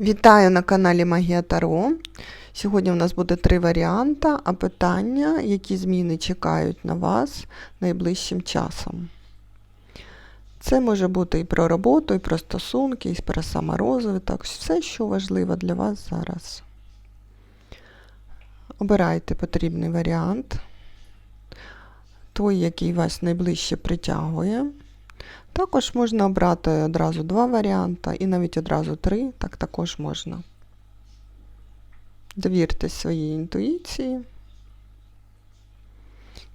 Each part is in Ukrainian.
Вітаю на каналі Магія Таро. Сьогодні у нас буде три варіанти, а питання, які зміни чекають на вас найближчим часом. Це може бути і про роботу, і про стосунки, і про саморозвиток, все, що важливо для вас зараз. Обирайте потрібний варіант, той, який вас найближче притягує. Також можна обрати одразу два варіанти і навіть одразу три, так також можна. Довірте своїй інтуїції.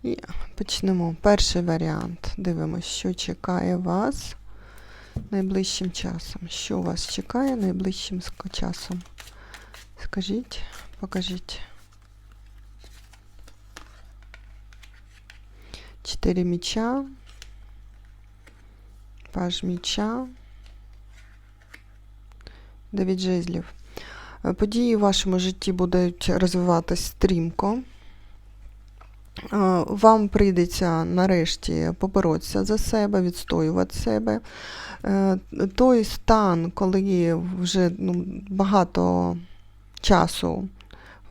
І почнемо. Перший варіант. Дивимося, що чекає вас найближчим часом. Що вас чекає найближчим часом? Скажіть, покажіть. Чотири міча. Паж міча. Дев'ять жезлів. Е, Події в вашому житті будуть розвиватись стрімко. Е, Вам прийдеться нарешті поборотися за себе, відстоювати себе. Е, Той стан, коли вже ну, багато часу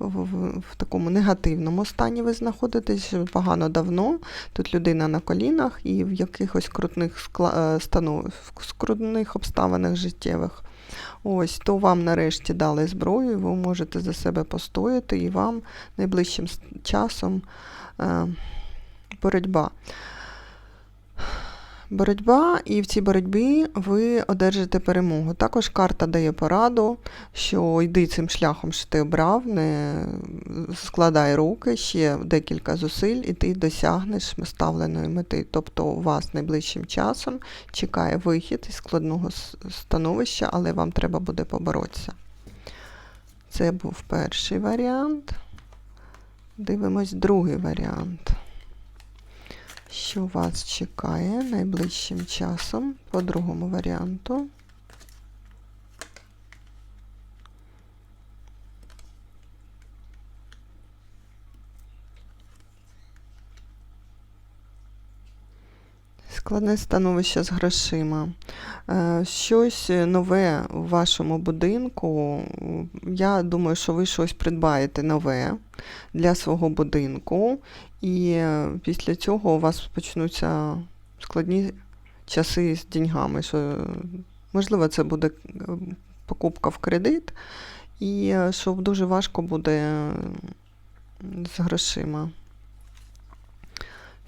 в, в, такому негативному стані ви знаходитесь погано давно. Тут людина на колінах і в якихось крутних скла- е, станов, в скрутних обставинах життєвих. Ось, то вам нарешті дали зброю, ви можете за себе постояти, і вам найближчим часом е, боротьба. Боротьба, і в цій боротьбі ви одержите перемогу. Також карта дає пораду, що йди цим шляхом, що ти обрав, не складай руки, ще декілька зусиль, і ти досягнеш ставленої мети. Тобто у вас найближчим часом чекає вихід із складного становища, але вам треба буде поборотися. Це був перший варіант. Дивимось другий варіант. Що вас чекає найближчим часом по другому варіанту? Складне становище з грошима. Е, Щось нове в вашому будинку. Я думаю, що ви щось придбаєте нове для свого будинку, і е, після цього у вас почнуться складні часи з деньгами. Що, можливо, це буде е, покупка в кредит, і е, що дуже важко буде е, з грошима.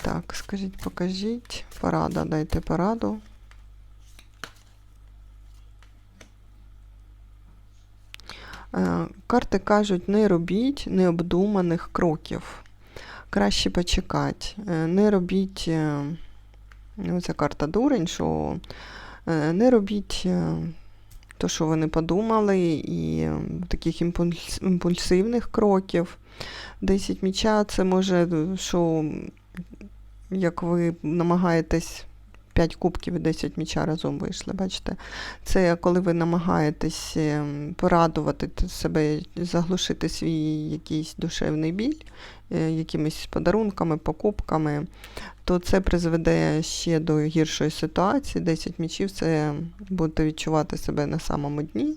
Так, скажіть, покажіть. Порада, дайте пораду. Е, Карти кажуть, не робіть необдуманих кроків. Краще почекати. Е, Не робіть, е, ну, карта дурень, що не робіть то, що ви не подумали, і таких імпульс- імпульсивних кроків. 10 міча це може, що як ви намагаєтесь 5 кубків і 10 міча разом вийшли, бачите? Це коли ви намагаєтесь ем, порадувати себе, заглушити свій якийсь душевний біль е, якимись подарунками, покупками, то це призведе ще до гіршої ситуації. 10 мічів це будете відчувати себе на самому дні.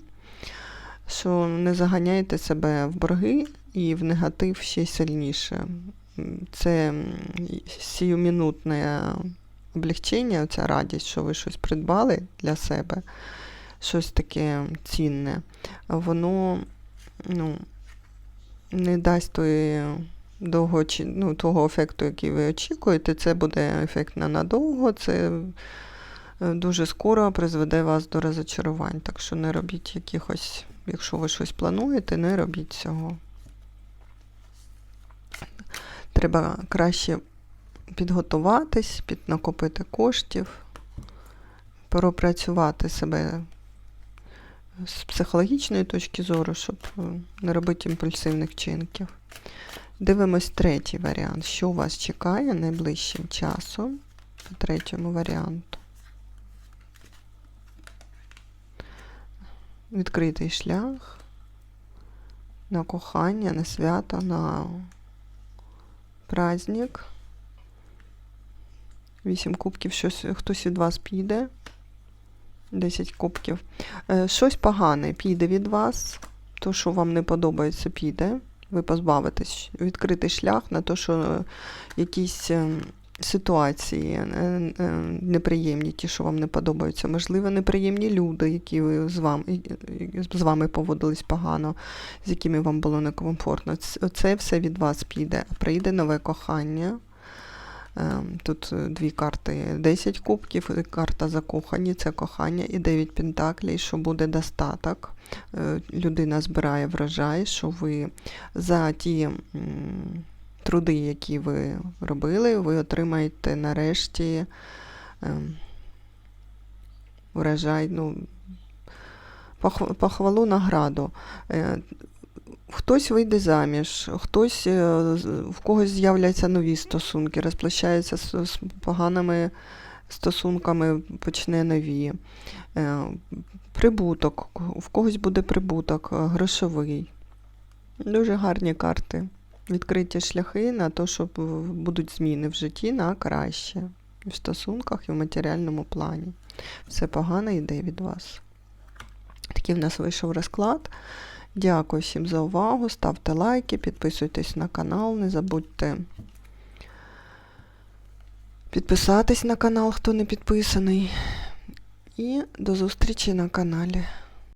Що не заганяйте себе в борги і в негатив ще сильніше. Це сіюмінутне облегчення, ця радість, що ви щось придбали для себе, щось таке цінне, воно ну, не дасть тої довго, ну, того ефекту, який ви очікуєте. Це буде ефект ненадовго, це е, дуже скоро призведе вас до розочарувань. Так що не робіть якихось, якщо ви щось плануєте, не робіть цього. Треба краще підготуватись, піднакопити коштів, пропрацювати себе з психологічної точки зору, щоб е, не робити імпульсивних вчинків. Дивимось третій варіант. Що вас чекає найближчим часом по третьому варіанту? Відкритий шлях на кохання, на свято, на праздник. Вісім кубків, щось хтось від вас піде. 10 кубків. Е, Щось погане піде від вас, то, що вам не подобається, піде. Ви позбавитесь, відкритий шлях на те, що е, якісь е, ситуації е, е, неприємні, ті, що вам не подобаються. Можливо, неприємні люди, які з вами, з вами поводились погано, з якими вам було некомфортно. Це все від вас піде. Прийде нове кохання. Ем, Тут е, дві карти 10 кубків, карта закохані, це кохання, і 9 пентаклей, що буде достаток. Е, Людина збирає врожай, що ви за ті труди, які ви робили, ви отримаєте нарешті ем, врожай, ну, похв- похвалу награду. Е, Хтось вийде заміж, хтось е, в когось з'являться нові стосунки, розплащається з, поганими стосунками, почне нові. Е, Прибуток, в когось буде прибуток грошовий. Дуже гарні карти. Відкриті шляхи на те, що будуть зміни в житті на краще. В стосунках і в матеріальному плані. Все погане йде від вас. Такий в нас вийшов розклад. Дякую всім за увагу. Ставте лайки, підписуйтесь на канал, не забудьте підписатись на канал, хто не підписаний. І до зустрічі на каналі.